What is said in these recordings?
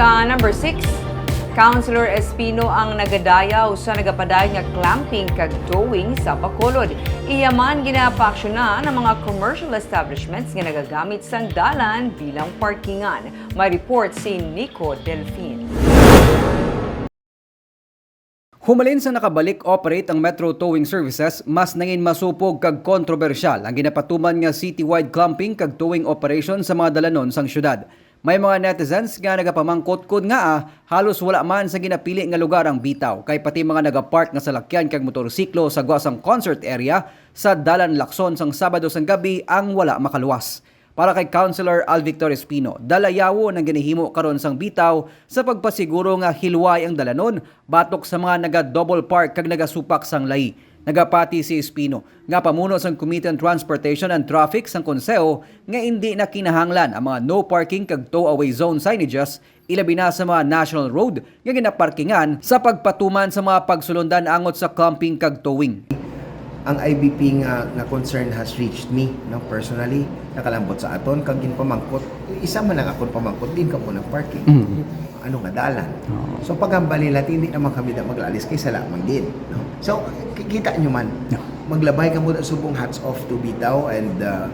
Sa number 6, Councilor Espino ang nagadayaw sa nagapaday nga clamping kag towing sa Bacolod. Iyaman ginapaaksyon na ng mga commercial establishments nga nagagamit sang dalan bilang parkingan. May report si Nico Delfin. Humalin sa nakabalik operate ang Metro Towing Services, mas nangin masupog kag kontrobersyal ang ginapatuman nga citywide clumping kag towing operation sa mga dalanon sang syudad. May mga netizens nga nagapamangkot kod nga ah, halos wala man sa ginapili nga lugar ang bitaw kay pati mga nagapark nga salakyan kag motorsiklo sa guwasang concert area sa Dalan Lakson sang Sabado sang gabi ang wala makaluwas. Para kay Councilor Al Victor Espino, dalayawo ng ginihimo karon sang bitaw sa pagpasiguro nga hilway ang dalanon batok sa mga naga-double park kag nagasupak sang layi. Nagapati si Espino nga pamuno sang Committee on Transportation and Traffic sang Konseho nga hindi na kinahanglan ang mga no parking kag tow away zone signages ilabi na sa mga national road nga ginaparkingan sa pagpatuman sa mga pagsulundan angot sa clumping kag towing. Ang IBP nga nga concern has reached me no personally. Nakalambot sa aton kag ginpamangkot. Isa man ang akon pamangkot din ka po ng parking. Ano nga dalan? So pagambali nila hindi naman kami da maglalis kay sala man din no? So ki- kita nyo man maglabay ka muna subong hats off to Bitaw and uh,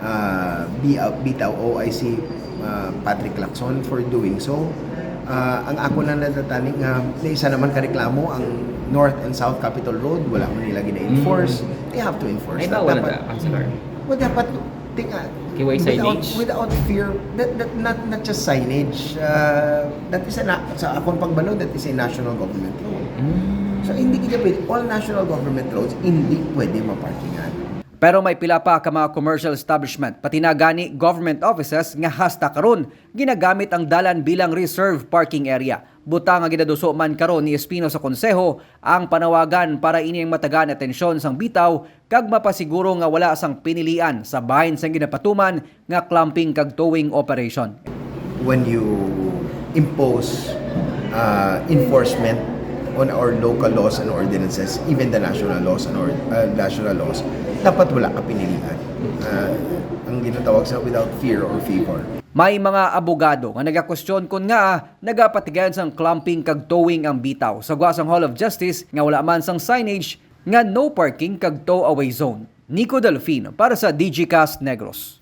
uh, uh, Bitaw OIC uh, Patrick Lacson for doing so Ah, ang ako lang natatani nga na isa naman kareklamo ang North and South Capitol Road wala man nila gina-enforce they have to enforce Ay, bawal na Councilor? well, dapat tinga Kiway without, signage? without fear that, that not not just signage uh, that is a na, sa akong pagbalo that is a national government road Mm. so hindi kita pwede all national government roads hindi pwede maparkingan Pero may pila pa ka mga commercial establishment, pati na gani government offices nga hasta karon ginagamit ang dalan bilang reserve parking area. Butang nga ginaduso man karon ni Espino sa konseho ang panawagan para ining matagan atensyon sang bitaw kag mapasiguro nga wala sang pinilian sa bahin sang ginapatuman nga clamping kag towing operation. when you impose uh, enforcement on our local laws and ordinances, even the national laws and or, uh, national laws, dapat wala ka pinilihan. Uh, ang ginatawag sa without fear or favor. May mga abogado nga nagakwestiyon kun nga nagapatigayan sang clumping kag towing ang bitaw sa Guasang Hall of Justice nga wala man sang signage nga no parking kag tow away zone. Nico Delfino para sa DGCast Negros.